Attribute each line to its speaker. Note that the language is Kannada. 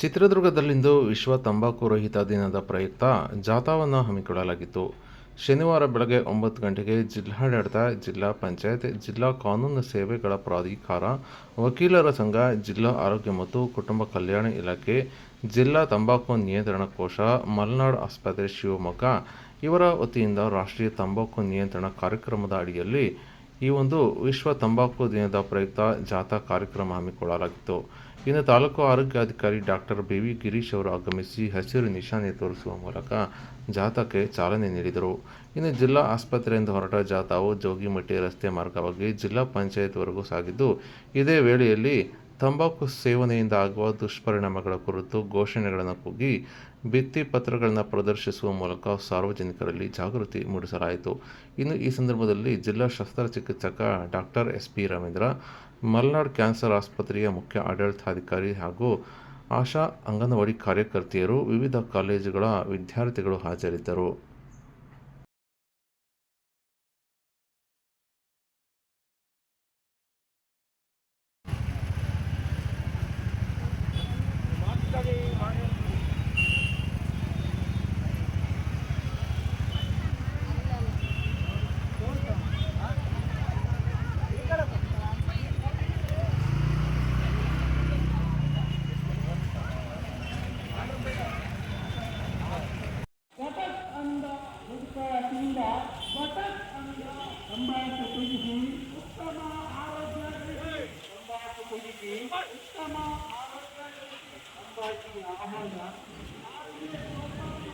Speaker 1: ಚಿತ್ರದುರ್ಗದಲ್ಲಿಂದು ವಿಶ್ವ ತಂಬಾಕು ರಹಿತ ದಿನದ ಪ್ರಯುಕ್ತ ಜಾಥಾವನ್ನು ಹಮ್ಮಿಕೊಳ್ಳಲಾಗಿತ್ತು. ಶನಿವಾರ ಬೆಳಗ್ಗೆ ಒಂಬತ್ತು ಗಂಟೆಗೆ ಜಿಲ್ಲಾಡಳಿತ, ಜಿಲ್ಲಾ ಪಂಚಾಯತ್, ಜಿಲ್ಲಾ ಕಾನೂನು ಸೇವೆಗಳ ಪ್ರಾಧಿಕಾರ, ವಕೀಲರ ಸಂಘ, ಜಿಲ್ಲಾ ಆರೋಗ್ಯ ಮತ್ತು ಕುಟುಂಬ ಕಲ್ಯಾಣ ಇಲಾಖೆ, ಜಿಲ್ಲಾ ತಂಬಾಕು ನಿಯಂತ್ರಣ ಕೋಶ, ಮಲೆನಾಡು ಆಸ್ಪತ್ರೆ ಶಿವಮೊಗ್ಗ ಇವರ ವತಿಯಿಂದ ರಾಷ್ಟ್ರೀಯ ತಂಬಾಕು ನಿಯಂತ್ರಣ ಕಾರ್ಯಕ್ರಮದ ಅಡಿಯಲ್ಲಿ ಈ ಒಂದು ವಿಶ್ವ ತಂಬಾಕು ದಿನದ ಪ್ರಯುಕ್ತ ಜಾಥಾ ಕಾರ್ಯಕ್ರಮ ಹಮ್ಮಿಕೊಳ್ಳಲಾಗಿತ್ತು. ಇನ್ನು ತಾಲೂಕು ಆರೋಗ್ಯಾಧಿಕಾರಿ ಡಾಕ್ಟರ್ ಬಿ ವಿ ಗಿರೀಶ್ ಅವರು ಆಗಮಿಸಿ ಹಸಿರು ನಿಶಾನೆ ತೋರಿಸುವ ಮೂಲಕ ಜಾಥಾಕ್ಕೆ ಚಾಲನೆ ನೀಡಿದರು. ಇನ್ನು ಜಿಲ್ಲಾ ಆಸ್ಪತ್ರೆಯಿಂದ ಹೊರಟ ಜಾಥಾವು ಜೋಗಿಮಟ್ಟಿ ರಸ್ತೆ ಮಾರ್ಗವಾಗಿ ಜಿಲ್ಲಾ ಪಂಚಾಯತ್ವರೆಗೂ ಸಾಗಿದ್ದು, ಇದೇ ವೇಳೆಯಲ್ಲಿ ತಂಬಾಕು ಸೇವನೆಯಿಂದ ಆಗುವ ದುಷ್ಪರಿಣಾಮಗಳ ಕುರಿತು ಘೋಷಣೆಗಳನ್ನು ಕೂಗಿ ಭಿತ್ತಿ ಪತ್ರಗಳನ್ನು ಪ್ರದರ್ಶಿಸುವ ಮೂಲಕ ಸಾರ್ವಜನಿಕರಲ್ಲಿ ಜಾಗೃತಿ ಮೂಡಿಸಲಾಯಿತು. ಇನ್ನು ಈ ಸಂದರ್ಭದಲ್ಲಿ ಜಿಲ್ಲಾ ಶಸ್ತ್ರಚಿಕಿತ್ಸಕ doctor S P Ravindra, Malnad cancer ಆಸ್ಪತ್ರೆಯ ಮುಖ್ಯ ಆಡಳಿತಾಧಿಕಾರಿ ಹಾಗೂ ಆಶಾ ಅಂಗನವಾಡಿ ಕಾರ್ಯಕರ್ತೆಯರು ವಿವಿಧ ಕಾಲೇಜುಗಳ ವಿದ್ಯಾರ್ಥಿಗಳು ಹಾಜರಿದ್ದರು.
Speaker 2: Thank you.